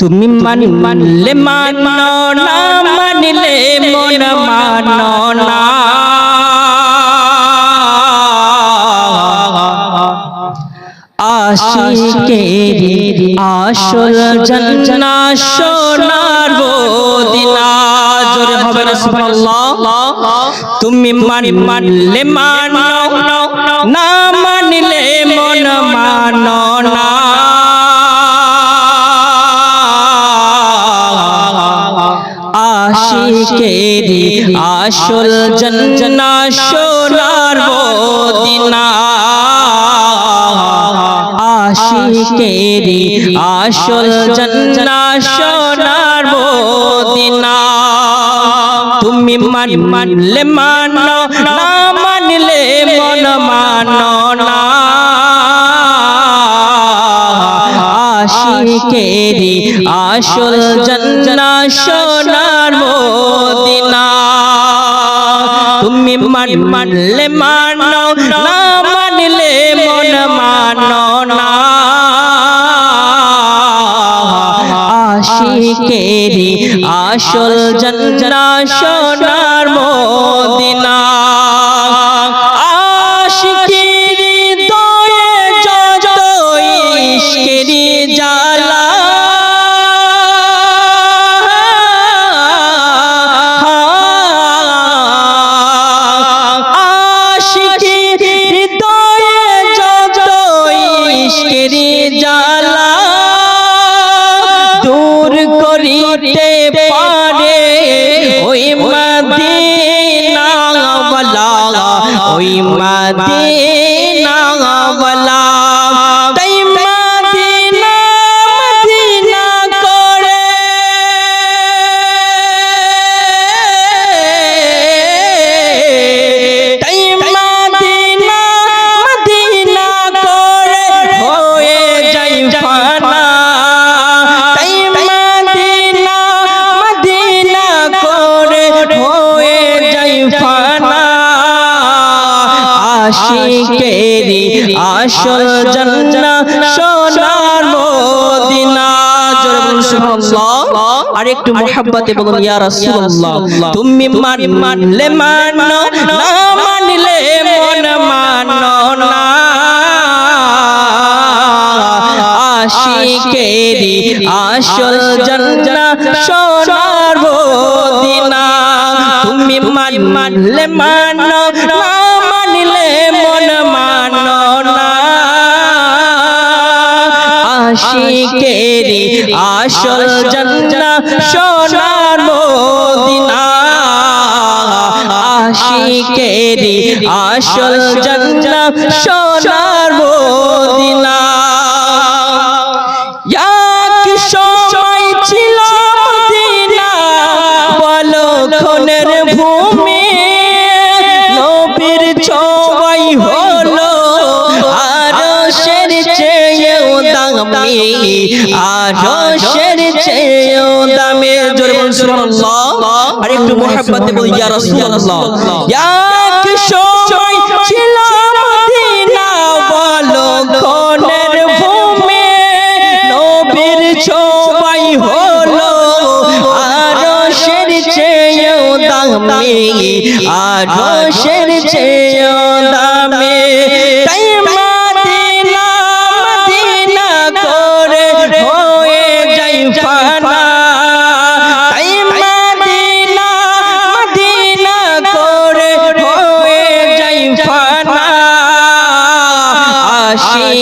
তুমি মান মানলে মানো না মানলে মন মানো না আশিকেরি আসল জন্না সোনার মদিনা। জোরে হবে না সুবহানাল্লাহ। তুমি মান মানলে মানো আসল জন্না সোনার মদিনা। আশিকেরি আসল জন্না সোনার মদিনা। তুমি মান মানলে মানো না, মানলে মন মানো না। আশিকেরি আসল জন্না সোনার মানলে মানো না মানলে মন মানো না আশিকেরি আসল জন্না সোনার পারে ওই মদিনা ওই আশিকেরি আসল জান্না সোনার মদিনা। আর একটু মোহাব্বতে বলুন ইয়া রাসূলুল্লাহ। তুমি মান মানলে মানো না মানলে মন মানো না। আশিকেরি আসল জান্না সোনার মদিনা। তুমি মান মানলে মানো না আশিকেরি আসল জন্না সোনার মদিনা। আশিকেরি আসল জন্না সোনার মদিনা। দামি আরও সের চেয়েও দামি। জোরে বলুন, সুবহানাল্লাহ। আর একটু মোহাব্বতে বলি ইয়া রাসূলুল্লাহ। এক সময় ছিল মদিনা বলো খনের ভূমি। নবীর ছোঁয়াই হলো আরও সের চেয়েও দামি। আরও সের চেয়েও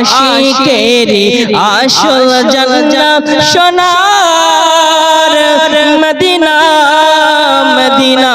আশিকেরি আসল জান্না সোনার মদিনা মদিনা।